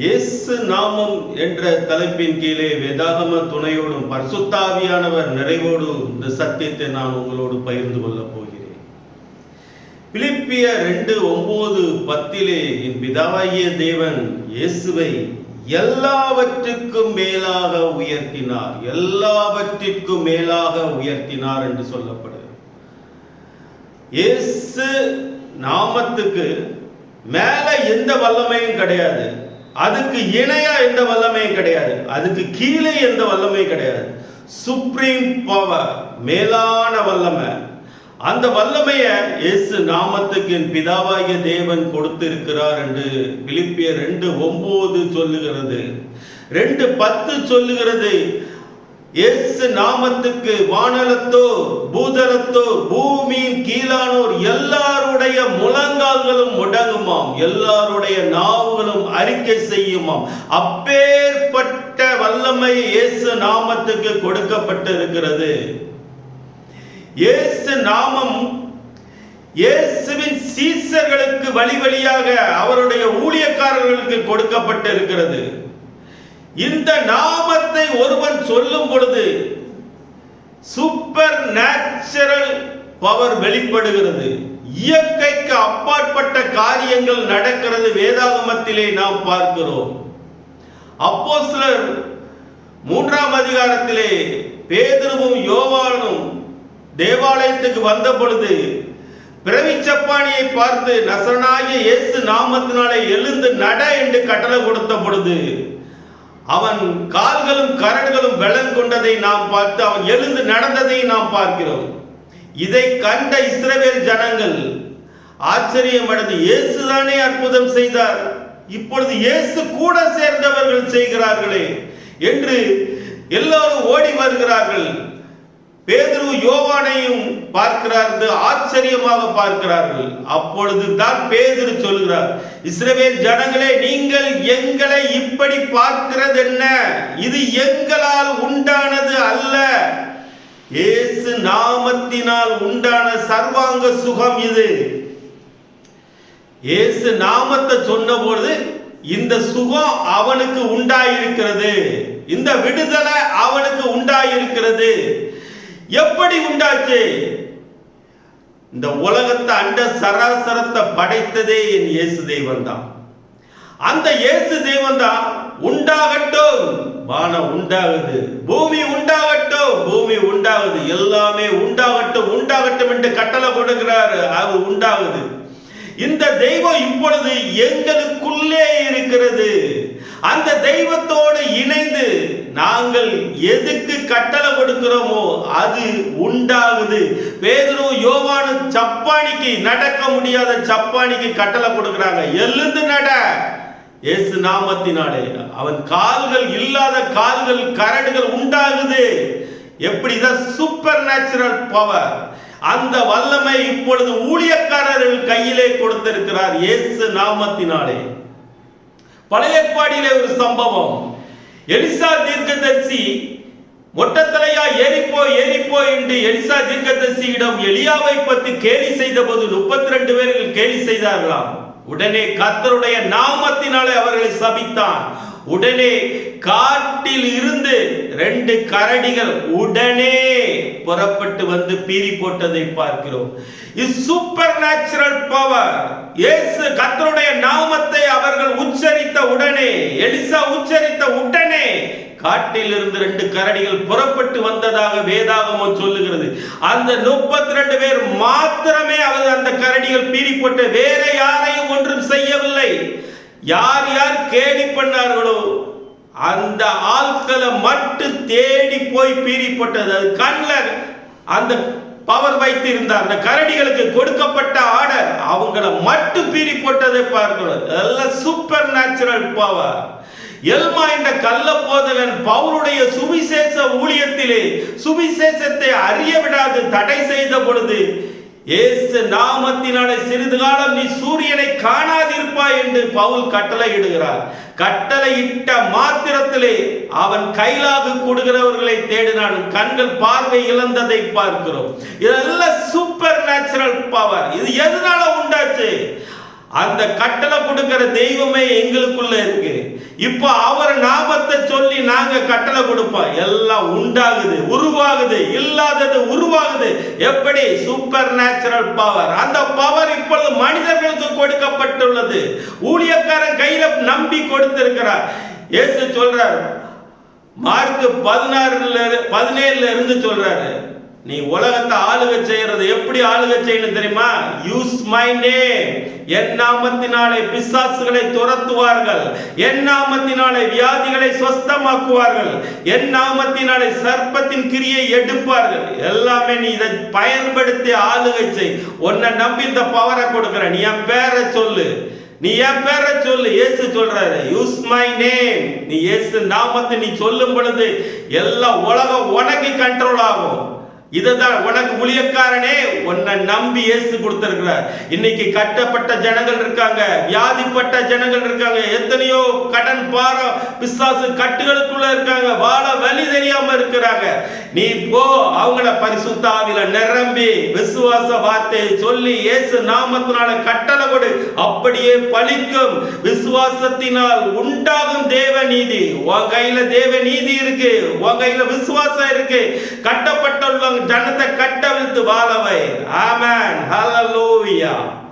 இயேசு நாமம் என்ற தலைப்பின் கீழே வேதாகம துணையோடும் பர்சுத்தாவியானவர் நிறைவோடும் இந்த சத்தியத்தை நான் உங்களோடு பகிர்ந்து கொள்ளப் போகிறேன். பிலிப்பிய ரெண்டு ஒன்பது பத்திலே என் பிதாவாகிய தேவன் இயேசுவை எல்லாவற்றுக்கும் மேலாக உயர்த்தினார். எல்லாவற்றிற்கும் மேலாக உயர்த்தினார் என்று சொல்லப்படுகிறது. இயேசு நாமத்துக்கு மேல எந்த வல்லமையும் கிடையாது. அதுக்கு இணையா எந்த வல்லமையும் கிடையாது. அதுக்கு கீழே எந்த வல்லமையும் கிடையாது. சுப்ரீம் பவர் மேலான வல்லமை. அந்த வல்லமையை இயேசு நாமத்துக்கு என் பிதாவாகிய தேவன் கொடுத்திருக்கிறார் என்று பிலிப்பியர் ரெண்டு ஒன்பது சொல்லுகிறது. ரெண்டு பத்து சொல்லுகிறது. இயேசு நாமத்துக்கு வானலத்தோ பூதலத்தோ பூமியின் கீழானோர் எல்லாருடைய முழங்கால்களும் முடங்குமாம். எல்லாருடைய நாவுகளும் அறிக்கை செய்யுமாம். அப்பேற்பட்ட வல்லமை இயேசு நாமத்துக்கு கொடுக்கப்பட்டு இருக்கிறது இயேசு நாமம் இயேசுவின் சீசர்களுக்கு வழி வழியாக அவருடைய ஊழியக்காரர்களுக்கு கொடுக்கப்பட்டு இருக்கிறது இந்த நாமத்தை ஒருவன் சொல்லும் பொழுது சூப்பர் நேச்சுரல் பவர் வெளிப்படுகிறது. இயற்கைக்கு அப்பாற்பட்ட காரியங்கள் நடக்கிறது வேதாகமத்திலே நாம் பார்க்கிறோம். அப்போ சிலர் மூன்றாம் அதிகாரத்திலே பேதுருவும் யோவானும் தேவாலயத்துக்கு வந்த பொழுது பிறவிச்சப்பானியை பார்த்து நசரனாகிய இயேசு நாமத்தினாலே எழுந்து நட என்று கட்டளை கொடுத்த பொழுது அவன் கால்களும் கரடுகளும் வெள்ளம் கொண்டதை நாம் பார்த்து அவன் எழுந்து நடந்ததை நாம் பார்க்கிறோம். இதை கண்ட இஸ்ரவேல் ஜனங்கள் ஆச்சரியமடைந்து இயேசுதானே அற்புதம் செய்தார். இப்பொழுது இயேசு கூட சேர்ந்தவர்கள் செய்கிறார்களே என்று எல்லோரும் ஓடி வருகிறார்கள். பேதுரு யோவானையும் பார்க்கிறார்கள் ஆச்சரியமாக பார்க்கிறார்கள். அப்பொழுது தான் பேதுரு சொல்கிறார் இஸ்ரவேல் ஜனங்களே நீங்கள் எங்களை இப்படி பார்க்கிறது என்ன இது எங்களால் உண்டானது அல்ல. இயேசு நாமத்தினால் உண்டான சர்வாங்க சுகம் இது. இயேசு நாமத்தை சொன்னபொழுது இந்த சுகம் அவனுக்கு உண்டாயிருக்கிறது. இந்த விடுதலை அவனுக்கு உண்டாயிருக்கிறது. எப்படி உண்டாச்சு? இந்த உலகத்தை அண்ட சராசரத்தை படைத்ததே என் இயேசு தெய்வம் தான் அந்த இயேசு தெய்வம் தான் உண்டாகட்டும். வானம் உண்டாகுது பூமி உண்டாகட்டும். பூமி உண்டாகுது எல்லாமே உண்டாகட்டும் உண்டாகட்டும் என்று கட்டளை கொடுக்கிறாரு. அது உண்டாகுது. இந்த தெய்வம் இப்பொழுது எங்களுக்குள்ளே இருக்கிறது. அந்த தெய்வத்தோடு இணை நாங்கள் எதுக்கு கட்டளை கொடுக்கிறோமோ அது உண்டாகுது. பேதுரு யோவானு சப்பானிக்கு நடக்க முடியாத சப்பானிக்கு கட்டளை கொடுக்கிறாங்க. எழுந்து நட. இயேசு நாமத்தினாலே அவன் கால்கள் இல்லாத கால்கள் கரடுகள் உண்டாகுது. எப்படிதான் சூப்பர் நேச்சுரல் பவர் அந்த வல்லமை இப்பொழுது ஊழியக்காரர்கள் கையிலே கொடுத்திருக்கிறார் இயேசு நாமத்தினாலே. பழைய ஏற்பாடிலே ஒரு சம்பவம். எலிசா தீர்க்கதரிசி மொட்டத்தலையா ஏறிப்போ ஏறிப்போ என்று எலிசா தீர்க்கதரிசியிடம் எலியாவை பற்றி கேலி செய்த போது முப்பத்தி ரெண்டு பேர்கள் கேலி செய்தார்களாம். உடனே கத்தருடைய நாமத்தினாலே அவர்களை சபித்தான். உடனே காட்டில் இருந்து ரெண்டு கரடிகள் உடனே புறப்பட்டு வந்து பீறி போட்டதை பார்க்கிறோம். சூப்பர் நேச்சுரல் பவர் இயேசு கத்தருடைய நாமத்தை அவர்கள் உச்சரித்த உடனே எலிசா உச்சரித்த உடனே காட்டில் இருந்து ரெண்டு கரடிகள் புறப்பட்டு வந்ததாக வேதாகமம் சொல்லுகிறது. அந்த முப்பத்தி ரெண்டு பேர் மாத்திரமே அவர் அந்த கரடிகள் பீறி போட்டு வேற யாரையும் ஒன்றும் செய்யவில்லை. யார் யார் கேலி பண்ணார்களோ அந்த ஆட்களை மட்டும் தேடி போய் பீறிப்பட்டது. அது கண்ணில் அந்த பவர் வைத்திருந்தார். அந்த கரடிகளுக்கு கொடுக்கப்பட்ட ஆர்டர் அவங்கள மட்டும் பீறி போட்டதை பார்க்கிறோம் அதெல்லாம் சூப்பர் நேச்சுரல் பவர் எல்மா என்ற கள்ள போதவன் பவுலுடைய சுவிசேஷ ஊழியத்திலே சுவிசேஷத்தை அறிய விடாது தடை செய்த பொழுது இயேசு நாமத்தினாலே சிறிது காலம் நீ சூரியனை காணாதிருப்பாய் என்று பவுல் கட்டளை இடுகிறார். கட்டளையிட்ட மாத்திரத்திலே அவன் கைலாகு கொடுக்கிறவர்களை தேடினான் கண்கள் பார்வை இழந்ததை பார்க்கிறோம். இதெல்லாம் சூப்பர் நேச்சுரல் பவர் இது எதனால உண்டாச்சு? அந்த கட்டளை கொடுக்கிற தெய்வமே எங்களுக்குள்ள இருக்கு. இப்போ அவர் நாமத்தை சொல்லி நாங்க கட்டளை கொடுப்போம் எல்லாம் உண்டாகுது உருவாகுது இல்லாதது உருவாகுது எப்படி சூப்பர் நேச்சுரல் பவர் அந்த பவர் இப்பொழுது மனிதர்களுக்கு கொடுக்கப்பட்டுள்ளது. ஊழியக்காரன் கையில நம்பி கொடுத்திருக்கிறார். இயேசு சொல்றார் மார்க் பதினாறுல பதினேழுல இருந்து சொல்றாரு. நீ உலகத்தை ஆளுக செய்யறது எப்படி ஆளுக செய்யணும் தெரியுமா? யூஸ் மை நேம் என் நாமத்தினாலே பிசாசுகளை துரத்துவார்கள். என் நாமத்தினாலே வியாதிகளை சொஸ்தமாக்குவார்கள். என் நாமத்தினாலே சர்ப்பத்தின் கிரியை எடுப்பார்கள். எல்லாமே நீ இதை பயன்படுத்தி ஆளுகை செய். உன்னை நம்பி இந்த பவரை கொடுக்குற நீ என் பேரை சொல்லு. நீ என் பேரை சொல்லு. இயேசு சொல்றாரு யூஸ் மை நேம் நீ இயேசு நாமத்தை நீ சொல்லும் பொழுது எல்லா உலகம் உனக்கு கண்ட்ரோல் ஆகும். இதுதான் உனக்கு ஊழியக்காரனே. உன்னை நம்பி ஏசு கொடுத்திருக்கிறார். இன்னைக்கு கட்டப்பட்ட ஜனங்கள் இருக்காங்க. வியாதிப்பட்ட ஜனங்கள் இருக்காங்க. எத்தனையோ கடன் பாரம் பிசாசு கட்டுகளுக்குள்ள இருக்காங்க. வாழ வழி தெரியாம இருக்கிறாங்க. நீ போ அவங்கள பரிசுத்தாவில நிரம்பி விசுவாச வார்த்தையை சொல்லி இயேசு நாமத்தினால கட்டளை கொடு. அப்படியே பலிக்கும் விசுவாசத்தினால் உண்டாகும் தேவ நீதி. உன் கையில தேவ நீதி இருக்கு. உன் கையில விசுவாசம் இருக்கு. கட்டப்பட்டுள்ளவங்க ஜனத்தை கட்டவிழ்த்து வாழவை. ஆமேன். ஹalleluya